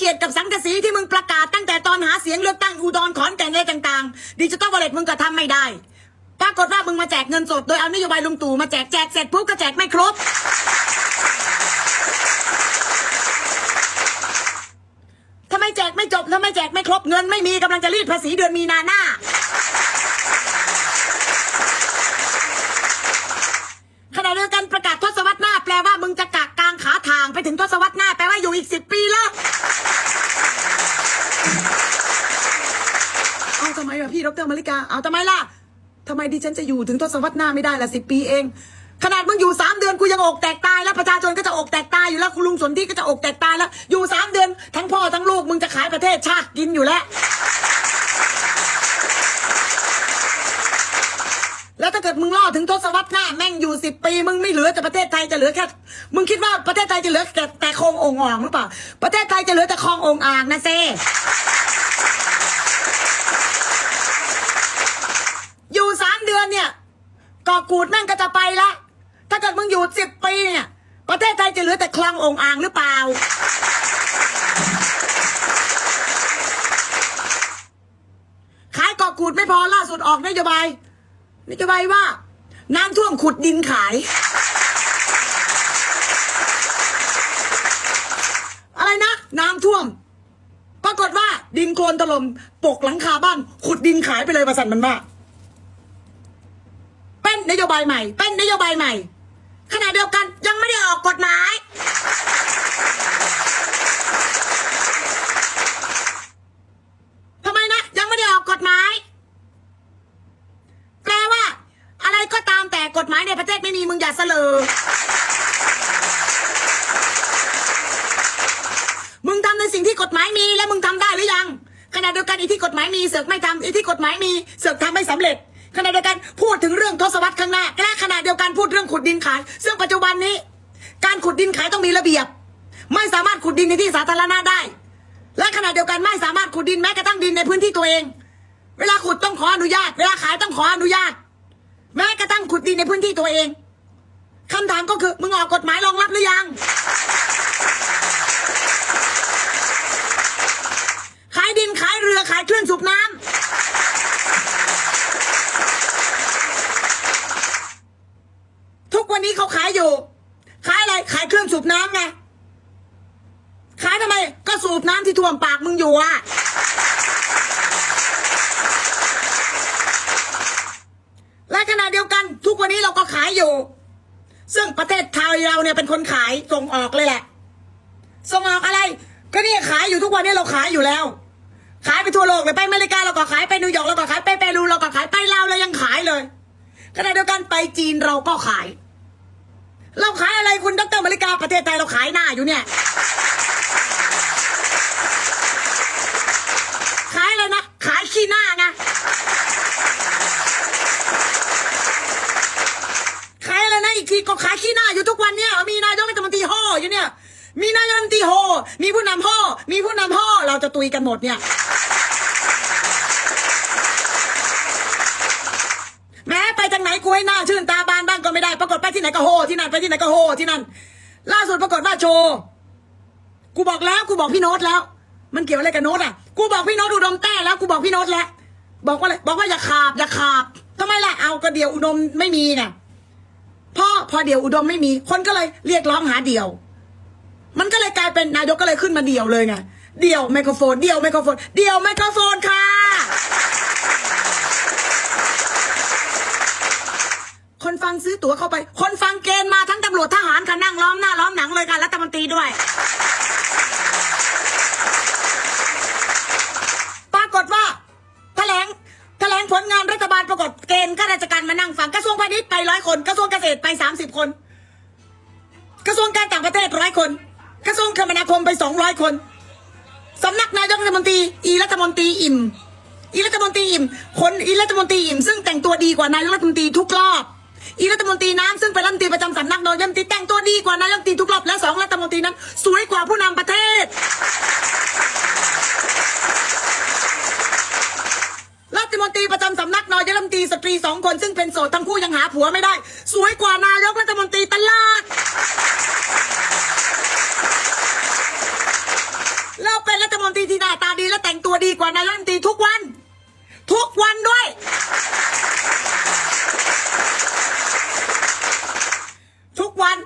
เฉียดกับสังกะสีที่มึงประกาศตั้งแต่ตอนหาเสียงเลือกตั้งอุดรขอนแก่นอะไรต่างๆดิจิตอลวอลเล็ตมึงก็ทำไม่ได้ปรากฏว่ามึงมาแจกเงินสดโดยเอานโยบายลุงตู่มาแจกแจกเสร็จปุ๊บก็แจกไม่ครบ ทำไมแจกไม่จบทำไมแจกไม่ครบเงินไม่มีกำลังจะรีดภาษีเดือนมีนาหน้า ทำไมดิฉันจะอยู่ถึงทศวรรษหน้าไม่ได้ละสิปีเอง ขนาดมึงอยู่สามเดือนกูยังอกแตกตายแล้วประชาชนก็จะอกแตกตายอยู่แล้วคุณลุงสนที่ก็จะอกแตกตายแล้วอยู่สามเดือนทั้งพ่อทั้งลูกมึงจะขายประเทศชาติกินอยู่แล้ว แล้วถ้าเกิดมึงรอถึงทศวรรษหน้าแม่งอยู่สิบปี มึงไม่เหลือแต่ประเทศไทยจะเหลือแค่มึงคิดว่าประเทศไทยจะเหลือแต่แต่คลององอ่างหรือเปล่าประเทศไทยจะเหลือแต่คลององอ่างนะเซอยู่สามเดือนเนี่ย กูดแม่งก็จะไปละ ถ้าเกิดมึงอยู่สิบปีเนี่ย ประเทศไทยจะเหลือแต่คลององอ่างหรือเปล่า ขายกอกูดไม่พอล่าสุดออกนโยบาย นโยบายว่า น้ำท่วมขุดดินขาย อะไรนะ น้ำท่วม ปรากฏว่าดินโคลนถล่มปกหลังคาบ้าน ขุดดินขายไปเลยประสันมันว่าเป็นน โยบายใหม่ เป็นนโยบายใหม่ ขณะเดียวกันยังไม่ได้ออกกฎหมาย ทำไมนะ ยังไม่ได้ออกกฎหมาย แปลว่า อะไรก็ตามแต่กฎหมายในประเทศไม่มีมึงอย่าเสลอ มึงทำในสิ่งที่กฎหมายมีและมึงทำได้หรือยังขณะเดียวกันอีที่กฎหมายมีเสือกไม่ทำอีที่กฎหมายมีเสือกทำไม่สำเร็จขณะเดียวกัน พูดถึงเรื่องทศวรรษข้างหน้าและขณะเดียวกันพูดเรื่องขุดดินขาย ซึ่งปัจจุบันนี้ การขุดดินขายต้องมีระเบียบ ไม่สามารถขุดดินในที่สาธารณะได้ และขณะเดียวกันไม่สามารถขุดดินแม้กระทั่งดินในพื้นที่ตัวเอง เวลาขุดต้องขออนุญาต เวลาขายต้องขออนุญาต แม้กระทั่งขุดดินในพื้นที่ตัวเองคำถามก็คือมึงออกกฎหมายรองรับหรือยัง ขายดินขายเรือขายเครื่องสูบน้ำทุกวันนี้เขาขายอยู่ ขายอะไร ขายเครื่องสูบน้ำไง ขายทำไม ก็สูบน้ำที่ท่วมปากมึงอยู่อะ และขณะเดียวกัน ทุกวันนี้ เราก็ขายอยู่ ซึ่งประเทศไทยเราเนี่ยเป็นคนขายส่งออกเลยแหละ ส่งออกอะไร ก็นี่ขายอยู่ทุกวันนี้เราขายอยู่แล้ว ขายไปทั่วโลกเลยไปอเมริกาเราก็ขายไปนิวยอร์กเราก็ขายไปเปรูเราก็ขายไปลาวเรายังขายเลยขณะเดียวกันไปจีนเราก็ขาย เราขายอะไรคุณดรอเมริกาประเทศไทยเราขายหน้าอยู่เนี่ย ขายอะไรนะขายขี้หน้าไงขายอะไรนะอีกทีก็ขายขี้หน้าอยู่ทุกวันเนี่ยมีนายกรัฐมนตรีห่ออยู่เนี่ย มีนายกรัฐมนตรีห่อมีผู้นำห่อมีผู้นำห่อเราจะ ตุยกันหมดเนี่ย แม้ไปทางไหนกูให้หน้าชื่นตาบานบ้างก็ไม่ได้ ปรากฏไปที่ไหนก็โฮที่นั่นไปที่ไหนก็โฮที่นั่น ล่าสุดปรากฏว่าโชว์กูบอกแล้วกูบอกพี่โน้ตแล้ว มันเกี่ยวอะไรกับโน้ตอะ กูบอกพี่โน้ตอุดมแต้แล้วกูบอกพี่โน้ตแล้วบอกว่าอะไรบอกว่าอย่าขาบอย่าขาบทำไมล่ะเอาก็เดียวอุดมไม่มีไงพ่อพอเดียวอุดมไม่มี คนก็เลยเรียกร้องหาเดียว มันก็เลยกลายเป็นนายกก็เลยขึ้นมาเดี่ยวเลยไง เดี่ยวไมโครโฟน เดี่ยวไมโครโฟน เดี่ยวไมโครโฟนค่ะ คนฟังซื้อตั๋วเข้าไป คนฟังเกณฑ์มาทั้งตำรวจทหารค่ะนั่งล้อมหน้าล้อมหนังเลยค่ะรัฐมนตรีด้วย ปรากฏว่าแถลงแถลงผลงานรัฐบาลปรากฏเกณฑ์ข้าราชการมานั่งฟังกระทรวงพาณิชย์ไปร้อยคน กระทรวงเกษตรไปสามสิบคน กระทรวงการต่างประเทศร้อยคน กระทรวงคมนาคมไปสองร้อยคนำนักนายกรัฐมนตรีอีรัฐมนตรีอิ่ม อีรัฐมนตรีอิ่ม คนอีรัฐมนตรีอิ่มซึ่งแต่งตัวดีกว่านายกรัฐมนตรีทุกรอบอีรัฐมนตรีน้ำซึ่งเป็นรัฐมนตรีประจำสำนักนายกรัฐมนตรีแต่งตัวดีกว่านายกรัฐมนตรีทุกรอบและสองรัฐมนตรีนั้นสวยกว่าผู้นำประเทศ รัฐมนตรีประจำสำนักนายกรัฐมนตรีสตรีสองคนซึ่งเป็นโสดทั้งคู่ยังหาผัวไม่ได้ สวยกว่านายกรัฐมนตรีตลาด และ เราเป็ นรัฐมนตรีที่หน้าตาดีและแต่งตัวดีกว่านายรัฐมนตรีทุกวัน ทุกวันด้วย ทุกวัน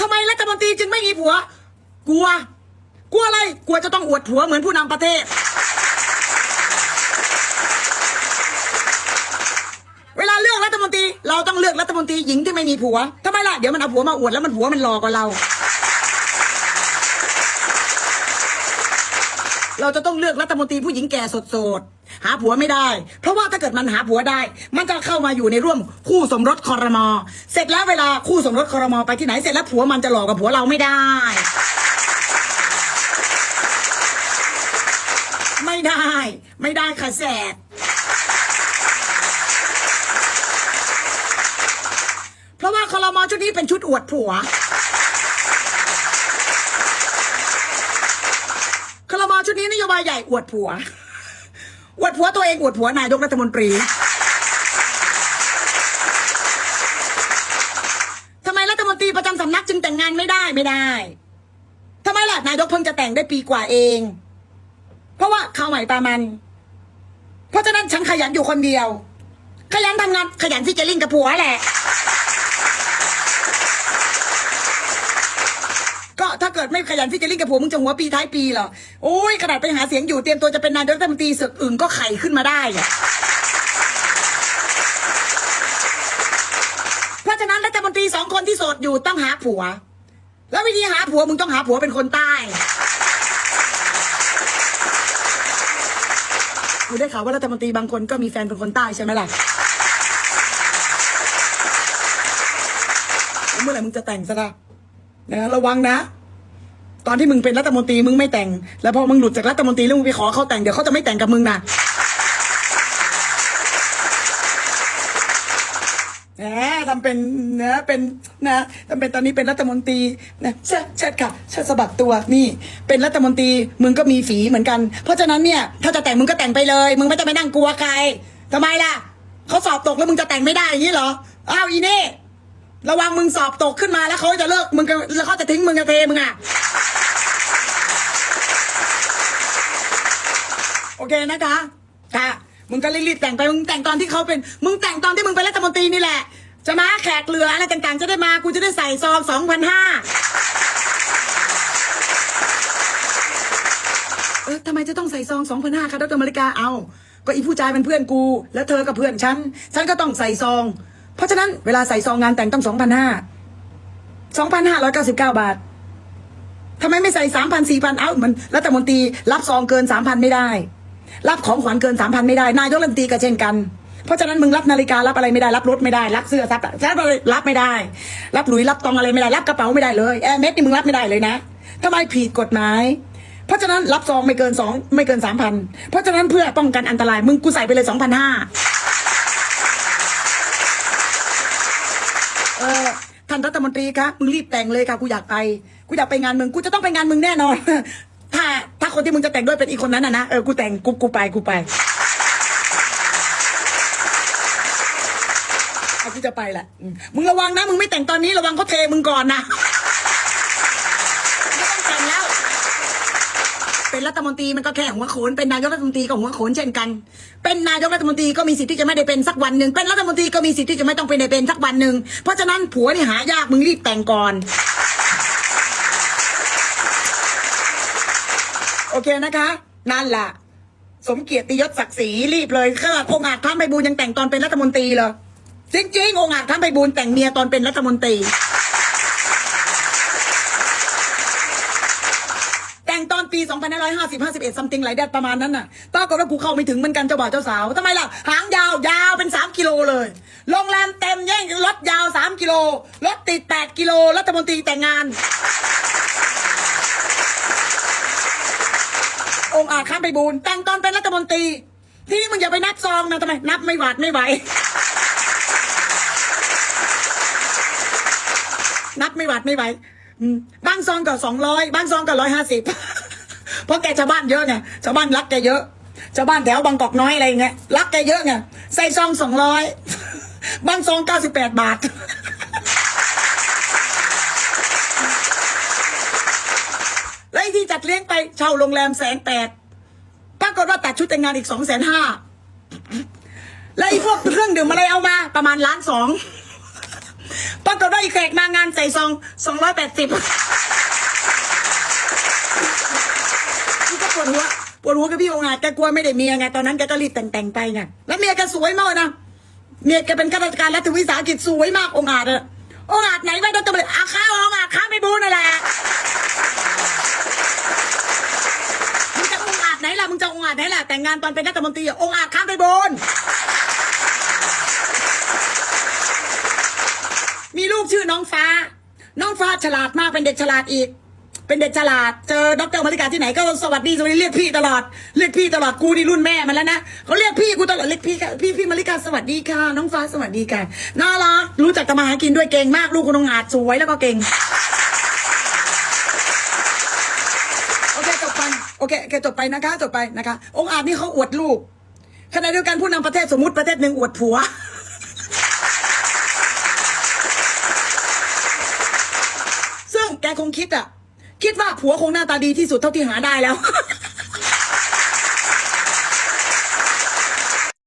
ทำไมรัฐมนตรีจึงไม่มีผัว กลัว กลัวอะไรกลัวจะต้องอวดผัวเหมือนผู้นำประเทศ เวลาเลือกรัฐมนตรี เราต้องเลือกรัฐมนตรีหญิงที่ไม่มีผัวทำไมล่ะเดี๋ยวมันเอาผัวมาอวดแล้วมันผัวมันหลอกกว่าเรา เราจะต้องเลือกรัฐมนตรีผู้หญิงแก่สดๆหาผัวไม่ได้ เพราะว่าถ้าเกิดมันหาผัวได้ มันจะเข้ามาอยู่ในร่วมคู่สมรสคอรมอ เสร็จแล้วเวลาคู่สมรสคอรมอไปที่ไหนเสร็จแล้วผัวมันจะหลอกกับผัวเราไม่ได้ ไม่ได้ ไม่ได้ค่ะแสบเพราะว่าคอรมอชุดนี้เป็นชุดอวดผัว คลมอชุดนี้น โยบายใหญ่อวดผัว อวดผัวตัวเองอวดผัวนายกรัฐมนตรีทำไมรัฐมนตรีประจำสำนักจึงแต่งงานไม่ได้ไม่ได้ทำไมล่ะนายกเพิ่งจะแต่งได้ปีกว่าเอง เพราะว่าเขาใหม่ปามัน เพราะฉะนั้นฉันขยันอยู่คนเดียว ขยันทำงานขยันที่จะลิงกับผัวแหละก็ถ้าเกิดไม่ขยันที่จะลิงกับผัวมึงจะหัวปีท้ายปีเหรอ โอ้ยขนาดไปหาเสียงอยู่เตรียมตัวจะเป็นนายกรัฐมนตรีสือกอึ่งก็ไข่ขึ้นมาได้อะเพราะฉะนั้นรัฐมนตรีสองคนที่โสดอยู่ต้องหาผัว แล้ววิธีหาผัวมึงต้องหาผัวเป็นคนใต้กูได้ข่าวว่ารัฐมนตรีบางคนก็มีแฟนเป็นคนใต้ใช่ไหมล่ะเมื่อไหร่มึงจะแต่งซะละนะระวังนะ ตอนที่มึงเป็นรัฐมนตรีมึงไม่แต่ง แล้วพอมึงหลุดจากรัฐมนตรีแล้วมึงไปขอเขาแต่งเดี๋ยวเขาจะไม่แต่งกับมึงนะแหมทำเป็นนะเป็นนะทำเป็นตอนนี้เป็นรัฐมนตรีนะเชิดเชิดค่ะเชิดสะบัดตัวนี่ เป็นรัฐมนตรีมึงก็มีฝีเหมือนกัน เพราะฉะนั้นเนี่ยถ้าจะแต่งมึงก็แต่งไปเลย มึงไม่ต้องไปนั่งกลัวใครทำไมล่ะเขาสอบตกแล้วมึงจะแต่งไม่ได้อย่างนี้เหรออ้าวอีเน่ระวังมึงสอบตกขึ้นมาแล้วเขาจะเลิกมึงแล้วเขาจะทิ้งมึงกับเทมึงอะ โอเค นะคะค่ะมึงก็รีบๆแต่งไปมึงแต่งตอนที่เขาเป็น มึงแต่งตอนที่มึงเป็นรัฐมนตรีนี่แหละจะมาแขกเรืออะไรต่างๆ จะได้มากูจะได้ใส่ซองสองพันห้าเออทำไมจะต้องใส่ซองสองพันห้าคะดรมาริกาเอาก็อีผู้ชายเป็นเพื่อนกู แล้วเธอกับเพื่อนฉัน ฉันก็ต้องใส่ซอง เพราะฉะนั้นเวลาใส่ซองงานแต่งต้องสองพันห้าสองพันห้าร้อยเก้าสิบเก้าบาททำไมไม่ใส่สามพันสี่พันเอ้ามันรัฐมนตรีรับซองเกินสามพันไม่ได้ รับของขวัญเกินสามพันไม่ได้ นายกรัฐมนตรีก็เช่นกัน เพราะฉะนั้นมึงรับนาฬิการับอะไรไม่ได้รับรถไม่ได้รับเสื้อรับรับอะไรรับไม่ได้ รับหลุยรับตองอะไรไม่ได้รับกระเป๋าไม่ได้เลยแอร์เมสนี่มึงรับไม่ได้เลยนะทำไมผิดกฎหมายเพราะฉะนั้นรับซองไม่เกินสองไม่เกินสามพันเพราะฉะนั้นเพื่อป้องกันอันตรายมึงกูใส่ไปเลยสองพันห้าเออท่านรัฐมนตรีคะมึงรีบแต่งเลยค่ะกูอยากไป กูอยากไปงานมึงกูจะต้องไปงานมึงแน่นอน คนที่มึงจะแต่งด้วยเป็นอีกคนนั้นนะนะเออกูแต่งกูกูไปกูไปเอากูจะไปแหละมึงระวังนะ มึงไม่แต่งตอนนี้ระวังเขาเทมึงก่อนนะไม่ต้องแต่งแล้วเป็นรัฐมนตรีมันก็แค่หัวโขนเป็นนายกรัฐมนตรีก็หัวโขนเช่นกัน เป็นนายกรัฐมนตรีก็มีสิทธิ์ที่จะไม่ได้เป็นสักวันหนึ่งเป็นรัฐมนตรีก็มีสิทธิ์ที่จะไม่ต้องเป็นได้เป็นสักวันหนึ่งเพราะฉะนั้นผัวนี่หายากมึงรีบแต่งก่อน โอ เคนะคะนั่นล่ะสมเกียรติยศศักดิ์ศรีรีบเลยขนาดองค์อาจท่านไปบูลย์ยังแต่งตอนเป็นรัฐมนตรีเลยจริงๆองค์อาจท่านไปบูลย์แต่งเมียตอนเป็นรัฐมนตรี แต่งตอนปี2550 51 something ไรเดประมาณนั้นน่ะปรากฏว่ากูเข้าไม่ถึงเหมือนกันเจ้าบ่าวเจ้าสาวทำไมล่ะ หางยาวยาวเป็น 3 กิโลเลยโรงแรมเต็มแย่งรถยาว 3 กิโลรถติด 8 กิโลรัฐมนตรีแต่งงาน องค์อาจข้ามไปบูนแต่งตอนเป็นรัฐมนตรี ที่นี่มึงอย่าไปนับซองนะทำไม นับไม่หวาดไม่ไหว นับไม่หวาดไม่ไหวบางซองก็สองร้อยบางซองก็ร้อยห้าสิบเพราะแกชาวบ้านเยอะไงชาวบ้านรักแกเยอะชาวบ้านแถวบางกอกน้อยอะไรเงี้ยรักแกเยอะไงใส่ซองสองร้อยบางซองเก้าสิบแปดบาท แล้วไอ้ที่ จัดเลี้ยงไปเช่าโรงแรมแสนแปดปรากฏว่าตัดชุดแต่งงานอีกสองแสนห้าแล้วไอ้พวกเครื่องดื่มอะไรเอามาประมาณล้านสองปรากฏว่าอีกแขกมางานใส่ซองสองร้อยแปดสิบพี่ก็ปวดหัวปวดหัวกับพี่องค์อาจแกกลัวไม่ได้เมียไงตอนนั้นแกก็รีบแต่งๆไปไงแล้วเมียแกสวยมากนะเมียแกเป็นข้าราชการรัฐวิสาหกิจสวยมากองค์อาจอะองค์อาจไหนไม่ต้องตำรวจอาข้าวองค์อาจข้าไม่บูนั่นแหละมึงจะองค์อาจ ไหนล่ะมึงจะองอาจไหนล่ะแต่งงานตอนเป็นรัฐมนตรีอองอาจข้ามไปบน มีลูกชื่อน้องฟ้า น้องฟ้าฉลาดมากเป็นเด็กฉลาดอีก เป็นเด็กฉลาดเจอดรมาริกาที่ไหนก็สวัสดีสวัสดีเรียกพี่ตลอดเรียกพี่ตลอดกูนี่รุ่นแม่มันแล้วนะเขาเรียกพี่กูตลอดเรียกพี่ค่ะพี่พี่มาริกาสวัสดีค่ะ น้องฟ้าสวัสดีค่ะน่ารักรู้จักทำมาหากินด้วยเก่งมากลูกคุณองอาจสวยแล้วก็เก่ง โอเคจบไป โอเคโอเคจบไปนะคะจบไปนะคะ องค์อาจนี่เขาอวดลูกขณะเดียวกันผู้นำประเทศสมมติประเทศหนึ่งอวดผัว ซึ่งแกคงคิดอะคิดว่าผัวคงหน้าตาดีที่สุดเท่าที่หาได้แล้ว